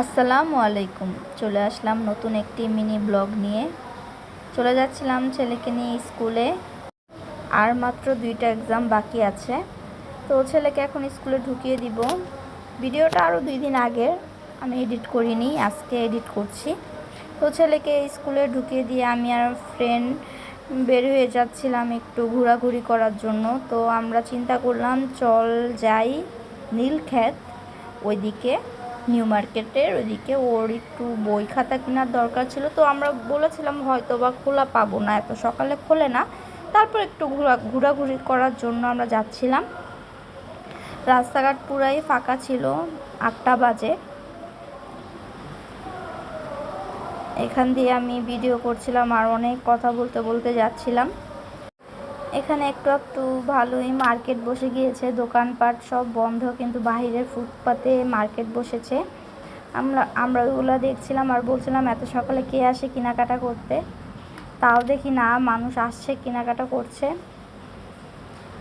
আসসালামু আলাইকুম। চলে আসলাম নতুন একটি মিনি ব্লগ নিয়ে। চলে যাচ্ছিলাম ছেলেকে নিয়ে স্কুলে। আর মাত্র দুইটা এক্সাম বাকি আছে। তো ছেলেকে এখন স্কুলে ঢুকিয়ে দিব। ভিডিওটা আরও দুই দিন আগের। আমি এডিট করিনি, আজকে এডিট করছি। তো ছেলেকে স্কুলে ঢুকিয়ে দিয়ে আমি আর ফ্রেন্ড বের হয়ে যাচ্ছিলাম একটু ঘোরাঘুরি করার জন্য। তো আমরা চিন্তা করলাম, চল যাই নীলক্ষেত ওইদিকে। নিউ মার্কেটের ওইদিকে ওর একটু বই খাতা কেনার দরকার ছিল। তো আমরা বলেছিলাম হয়তো বা খোলা পাবো না, এত সকালে খোলে না। তারপর একটু ঘোরা, ঘোরাঘুরি করার জন্য আমরা যাচ্ছিলাম। রাস্তাঘাট পুরাই ফাঁকা ছিল, আটটা বাজে। এখান দিয়ে আমি ভিডিও করছিলাম আর অনেক কথা বলতে বলতে যাচ্ছিলাম। এখানে একটু একটু ভালোই মার্কেট বসে গিয়েছে, দোকানপাট সব বন্ধ, কিন্তু বাহিরের ফুটপাতে মার্কেট বসেছে। আমরা আমরা ওগুলো দেখছিলাম আর বলছিলাম, এত সকালে কে আসে কেনাকাটা করতে? তাও দেখি না, মানুষ আসছে, কেনাকাটা করছে।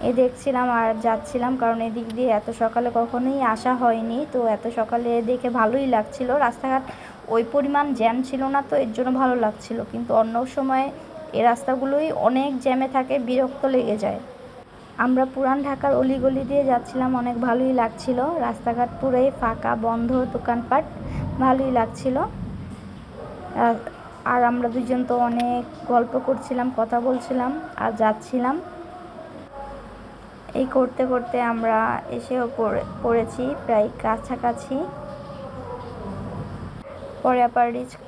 এ দেখছিলাম আর যাচ্ছিলাম, কারণ এদিক দিয়ে এত সকালে কখনোই আসা হয়নি। তো এত সকালে দেখে ভালোই লাগছিল। রাস্তাঘাট ওই পরিমাণ জ্যাম ছিল না, তো এর জন্য ভালো লাগছিল। কিন্তু অন্য সময় এই রাস্তাগুলোই অনেক জ্যামে থাকে, বিরক্ত লেগে যায়। আমরা পুরান ঢাকার অলিগলি দিয়ে যাচ্ছিলাম, অনেক ভালোই লাগছিল। রাস্তাঘাট পুরোই ফাঁকা, বন্ধ, দোকানপাট, ভালোই লাগছিল। আর- আমরা দুজন তো অনেক গল্প করছিলাম, কথা বলছিলাম আর যাচ্ছিলাম। এই করতে করতে আমরা এসেও পড়ে, পড়েছি, প্রায় কাছাকাছি। পরে আবার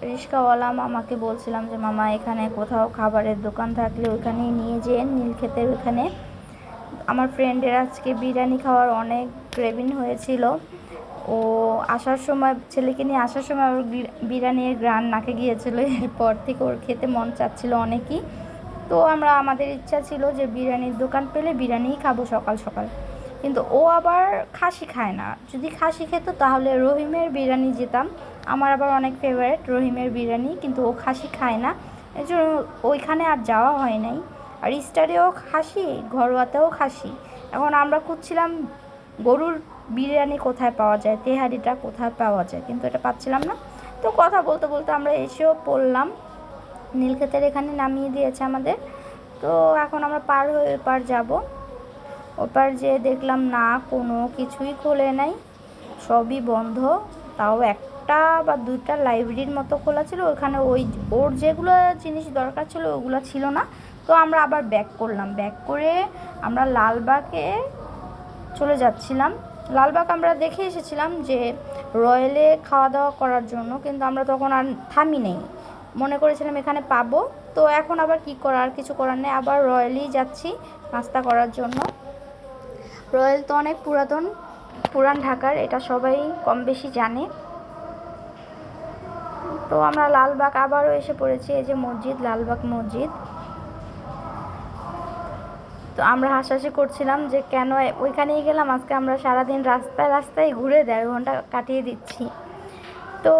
রিক্সাওয়ালা মামাকে বলছিলাম যে, মামা, এখানে কোথাও খাবারের দোকান থাকলে ওইখানেই নিয়ে যেন নীলক্ষেতের ওইখানে আমার ফ্রেন্ডের আজকে বিরিয়ানি খাওয়ার অনেক ক্রেভিং হয়েছিল। ও আসার সময়, ছেলেকে নিয়ে আসার সময় ওর বিরিয়ানির গ্রান নাকে গিয়েছিল। এরপর থেকে ওর খেতে মন চাচ্ছিল অনেকই। তো আমরা, আমাদের ইচ্ছা ছিল যে বিরিয়ানির দোকান পেলে বিরিয়ানিই খাব সকাল সকাল। কিন্তু ও আবার খাসি খায় না। যদি খাসি খেত, তাহলে রহিমের বিরিয়ানি যেতাম। আমার আবার অনেক ফেভারিট রহিমের বিরিয়ানি, কিন্তু ও খাসি খায় না। এই জন্য ওইখানে আর যাওয়া হয় নাই। আর স্টারেও খাসি, ঘরোয়াতেও খাসি। এখন আমরা খুঁজছিলাম গরুর বিরিয়ানি কোথায় পাওয়া যায়, তেহারিটা কোথায় পাওয়া যায়, কিন্তু এটা পাচ্ছিলাম না। তো কথা বলতে বলতে আমরা এসেও পড়লাম। নীলক্ষেতের এখানে নামিয়ে দিয়েছে আমাদের। তো এখন আমরা পার হয়ে, পার যাব। ওপার যেয়ে দেখলাম, না, কোনো কিছুই খোলে নাই। সবই বন্ধ। তাও একটা বা দুইটা লাইব্রেরির মতো খোলা ছিল। ওখানে ওই ওর যেগুলো জিনিস দরকার ছিল, ওগুলো ছিল না। তো আমরা আবার ব্যাক করলাম। ব্যাক করে আমরা লালবাগে চলে যাচ্ছিলাম। লালবাগ আমরা দেখে এসেছিলাম যে রয়্যালে খাওয়া দাওয়া করার জন্য, কিন্তু আমরা তখন আর থামি নেই। মনে করেছিলাম এখানে পাবো। তো এখন আবার কি করার? কিছু করার নেই। আবার রয়্যালেই যাচ্ছি নাস্তা করার জন্য। রয়্যাল তো অনেক পুরাতন, পুরান ঢাকার, এটা সবাই কম বেশি জানে। তো আমরা লালবাগ আবারও এসে পড়েছি, এই যে মসজিদ, লালবাগ মসজিদ। তো আমরা হাসাহাসি করছিলাম যে কেন ওইখানেই গেলাম, আজকে আমরা সারাদিন রাস্তায় রাস্তায় ঘুরে দেড় ঘণ্টা কাটিয়ে দিচ্ছি। তো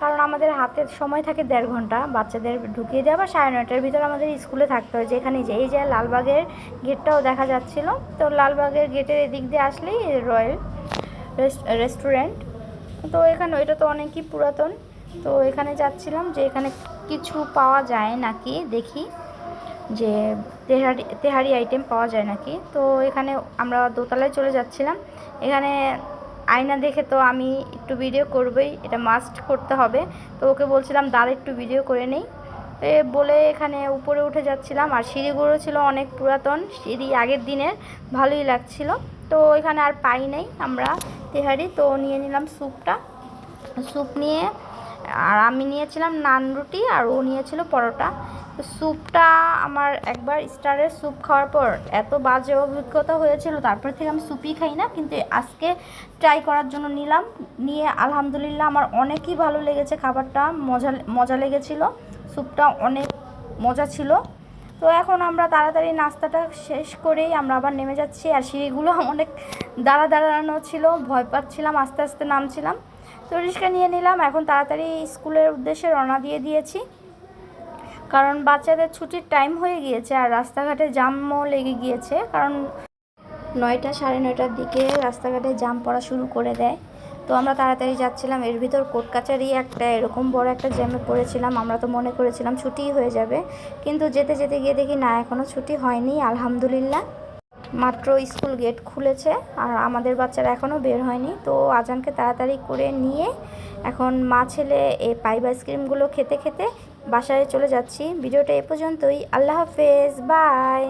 কারণ আমাদের হাতের সময় থাকে দেড় ঘণ্টা, বাচ্চাদের ঢুকিয়ে দেওয়া বা সাড়ে নয়টার ভিতরে আমাদের স্কুলে থাকতে হয় যেখানে যে এই যে লালবাগের গেটটাও দেখা যাচ্ছিল। তো লালবাগের গেটের এদিক দিয়ে আসলেই রয়্যাল রেস্টুরেন্ট। তো এখানে ওইটা তো অনেকই পুরাতন। তো এখানে যাচ্ছিলাম যে এখানে কিছু পাওয়া যায় নাকি দেখি। যে তেহারি তেহারি আইটেম পাওয়া যায় নাকি। তো এখানে আমরা দোতলায় চলে যাচ্ছিলাম। এখানে আয়না দেখে তো আমি একটু ভিডিও করবই, এটা মাস্ট করতে হবে। তো ওকে বলছিলাম দাদা একটু ভিডিও করে নেই। বলে এখানে উপরে উঠে যাচ্ছিলাম, আর সিঁড়িগুলো ছিল অনেক পুরাতন, সিঁড়ি আগের দিনের, ভালোই লাগছিল। তো এখানে আর পাই নাই আমরা তেহারি, তো নিয়ে নিলাম স্যুপটা স্যুপ নিয়ে আর আমি নিয়েছিলাম নান রুটি আর ও নিয়েছিল পরোটা। তো স্যুপটা আমার একবার স্টারের স্যুপ খাওয়ার পর এত বাজে অভিজ্ঞতা হয়েছিল, তারপর থেকে আমি স্যুপই খাই না। কিন্তু আজকে ট্রাই করার জন্য নিলাম। নিয়ে আলহামদুলিল্লাহ আমার অনেকই ভালো লেগেছে খাবারটা। মজা মজা লেগেছিলো। স্যুপটা অনেক মজা ছিল। তো এখন আমরা তাড়াতাড়ি নাস্তাটা শেষ করেই আমরা আবার নেমে যাচ্ছি আর সিঁড়িগুলো অনেক দাঁড়া দাঁড়ানো ছিল, ভয় পাচ্ছিলাম, আস্তে আস্তে নামছিলাম। তো রিক্সা নিয়ে নিলাম, এখন তাড়াতাড়ি স্কুলের উদ্দেশ্যে রওনা দিয়ে দিয়েছি। কারণ বাচ্চাদের ছুটির টাইম হয়ে গিয়েছে আর রাস্তাঘাটে জামও লেগে গিয়েছে, কারণ নয়টা সাড়ে নয়টার দিকে রাস্তাঘাটে জাম পড়া শুরু করে দেয়। তো আমরা তাড়াতাড়ি যাচ্ছিলাম। এর ভিতর কোর্ট কাচারি একটা, এরকম বড় একটা জ্যামে পড়েছিলাম। আমরা তো মনে করেছিলাম ছুটিই হয়ে যাবে। কিন্তু যেতে যেতে গিয়ে দেখি, না এখনও ছুটি হয়নি। আলহামদুলিল্লাহ। মাত্র স্কুল গেট খুলেছে আর আমাদের বাচ্চারা এখনও বের হয়নি। তো আজানকে তাড়াতাড়ি করে নিয়ে এখন মা ছেলে এই পাইপ আইসক্রিমগুলো খেতে খেতে বাসায় চলে যাচ্ছি। ভিডিওটা এ পর্যন্তই। আল্লাহ হাফেজ। বাই।